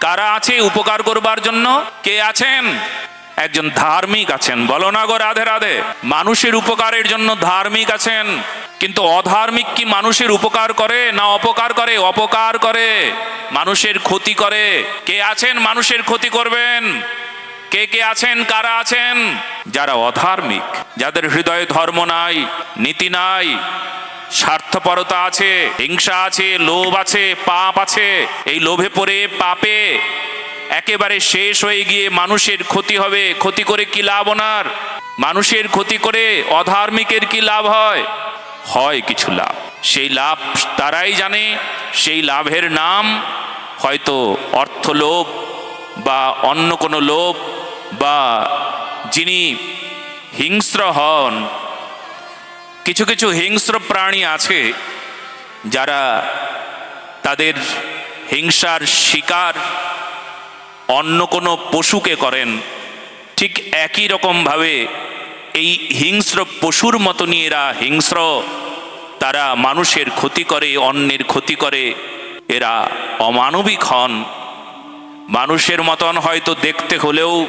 কারা আছে উপকার করবার জন্য? কে আছেন? একজন ধার্মিক আছেন। বলো না গো রাধে রাধে। মানুষের উপকারের জন্য ধার্মিক আছেন। কিন্তু অধার্মিক কি মানুষের উপকার করে না অপকার করে? অপকার করে। মানুষের ক্ষতি করে। কে আছেন মানুষের ক্ষতি করবেন? কে কে আছেন? কারা আছেন? যারা অধার্মিক, যাদের হৃদয়ে ধর্ম নাই, নীতি নাই স্বার্থপরতা আছে, হিংসা আছে, লোভ আছে, পাপ আছে। এই লোভে পড়ে পাপে একেবারে শেষ হয়ে গিয়ে মানুষের ক্ষতি হবে। ক্ষতি করে কি লাভ ওনার? মানুষের ক্ষতি করে অধার্মিকের কি লাভ হয়? হয় কিছু লাভ। সেই লাভ তারাই জানে, সেই লাভের নাম হয়তো অর্থলোভ বা অন্য কোনো লোভ বা যিনি হিংস্র হন কিছু কিছু হিংস্র প্রাণী আছে যারা তাদের হিংসার শিকার অন্য কোনো পশুকে করেন। ঠিক একই রকমভাবে এই হিংস্র পশুর মতনই এরা হিংস্র। তারা মানুষের ক্ষতি করে, অন্যের ক্ষতি করে। এরা অমানবিক হন। মানুষের মতন হয়তো দেখতে হলেও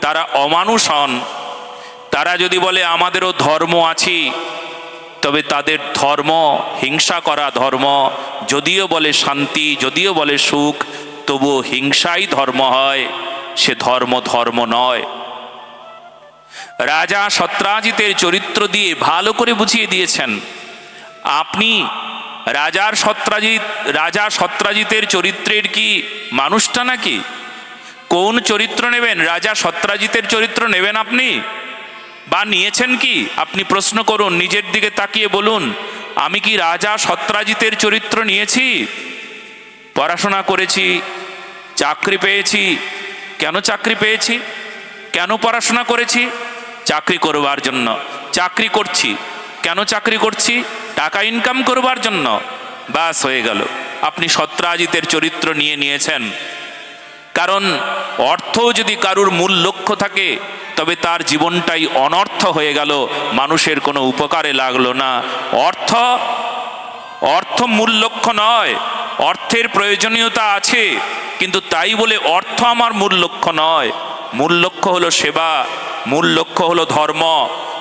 তারা অমানুষ হন। তারা যদি বলে, আমাদেরও ধর্ম আছি তবে তাদের ধর্ম, হিংসা করা ধর্ম, যদিও বলে শান্তি, যদিও বলে সুখ, তবুও হিংসাই ধর্ম হয়, সে ধর্ম ধর্ম নয়। রাজা সত্রাজিতের চরিত্র দিয়ে ভালো করে বুঝিয়ে দিয়েছেন, আপনি রাজার সত্রাজিৎ রাজা সত্রাজিতের চরিত্রের কি মানুষটা নাকি? কোন চরিত্র নেবেন? রাজা সত্রাজিতের চরিত্র নেবেন আপনি? বা নিয়েছেন কি? আপনি প্রশ্ন করুন, নিজের দিকে তাকিয়ে বলুন, আমি কি রাজা সত্রাজিতের চরিত্র নিয়েছি? পড়াশোনা করেছি, চাকরি পেয়েছি। কেন চাকরি পেয়েছি? কেন পড়াশোনা করেছি? চাকরি করবার জন্য। চাকরি করছি। কেন চাকরি করছি? টাকা ইনকাম করবার জন্য। বাস হয়ে গেল। আপনি সত্রাজিতের চরিত্র নিয়ে নিয়েছেন। কারণ অর্থ যদি কারুর মূল লক্ষ্য থাকে, তবে তার জীবনটাই অনর্থ হয়ে গেল, মানুষের কোনো উপকারে লাগল না। অর্থ অর্থ মূল লক্ষ্য নয়, অর্থের প্রয়োজনীয়তা আছে, কিন্তু তাই বলে অর্থ আমার মূল লক্ষ্য নয়। মূল লক্ষ্য হলো সেবা, মূল লক্ষ্য হলো ধর্ম।